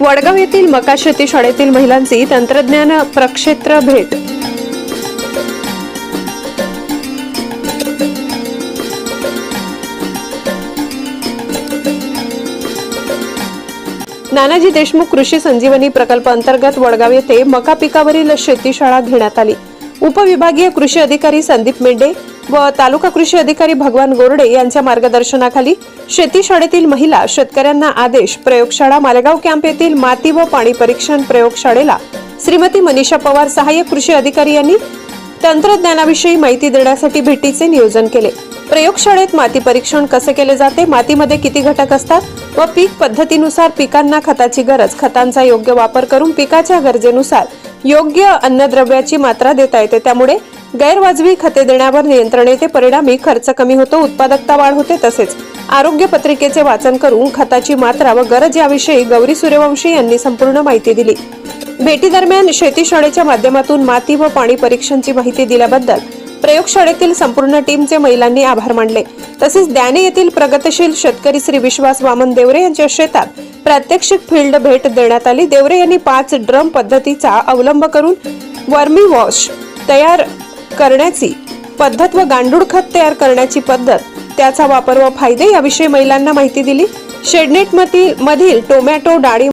वडगाव येथील मका शेती शाळेतील महिलांची तंत्रज्ञान प्रक्षेत्र भेट. नानाजी देशमुख कृषी संजीवनी प्रकल्प अंतर्गत वडगाव येथे मका पिकावरील शेती शाळा घेण्यात आली. उपविभागीय कृषी अधिकारी संदीप मेंढे व तालुका कृषी अधिकारी भगवान गोरडे यांच्या मार्गदर्शनाखाली शेती शाळेतील महिला शेतकऱ्यांना आदेश प्रयोगशाळा मालेगाव कॅम्प येथील माती व पाणी परीक्षण प्रयोगशाळेला. श्रीमती मनीषा पवार सहाय्यक कृषी अधिकारी यांनी तंत्रज्ञानाविषयी माहिती देण्यासाठी भेटीचे नियोजन केले. प्रयोगशाळेत माती परीक्षण कसे केले जाते? मातीमध्ये किती घटक असतात? व पीक पद्धतीनुसार पिकांना खताची गरज खतांचा योग्य वापर करून पिकाच्या गरजेनुसार योग्य अन्नद्रव्याची मात्रा देता येते. त्यामुळे गैरवाजवी खते देण्यावर नियंत्रण येते परिणामी खर्च कमी होतो उत्पादकता वाढ होते तसेच आरोग्य पत्रिकेचे वाचन करून खताची मात्रा व गरज याविषयी गौरी सूर्यवंशी यांनी संपूर्ण माहिती दिली. भेटी दरम्यान शेती शाळेच्या माध्यमातून माती व पाणी परीक्षणची माहिती दिल्याबद्दल प्रयोगशाळेतील संपूर्ण टीमचे महिलांनी आभार मानले. तसेच द्याने येथील प्रगतशील शेतकरी श्री विश्वास वामन देवरे यांच्या शेतात प्रात्यक्षिक फील्ड भेट देण्यात आली. देवरे यांनी पाच ड्रम पद्धतीचा अवलंब करून वर्मी वॉश तयार करण्याची पद्धत व गांडूळ खत तयार करण्याची पद्धत त्याचा वापर व फायदे याविषयी महिलांना माहिती दिली. शेडनेट मधील टोमॅटो डाळी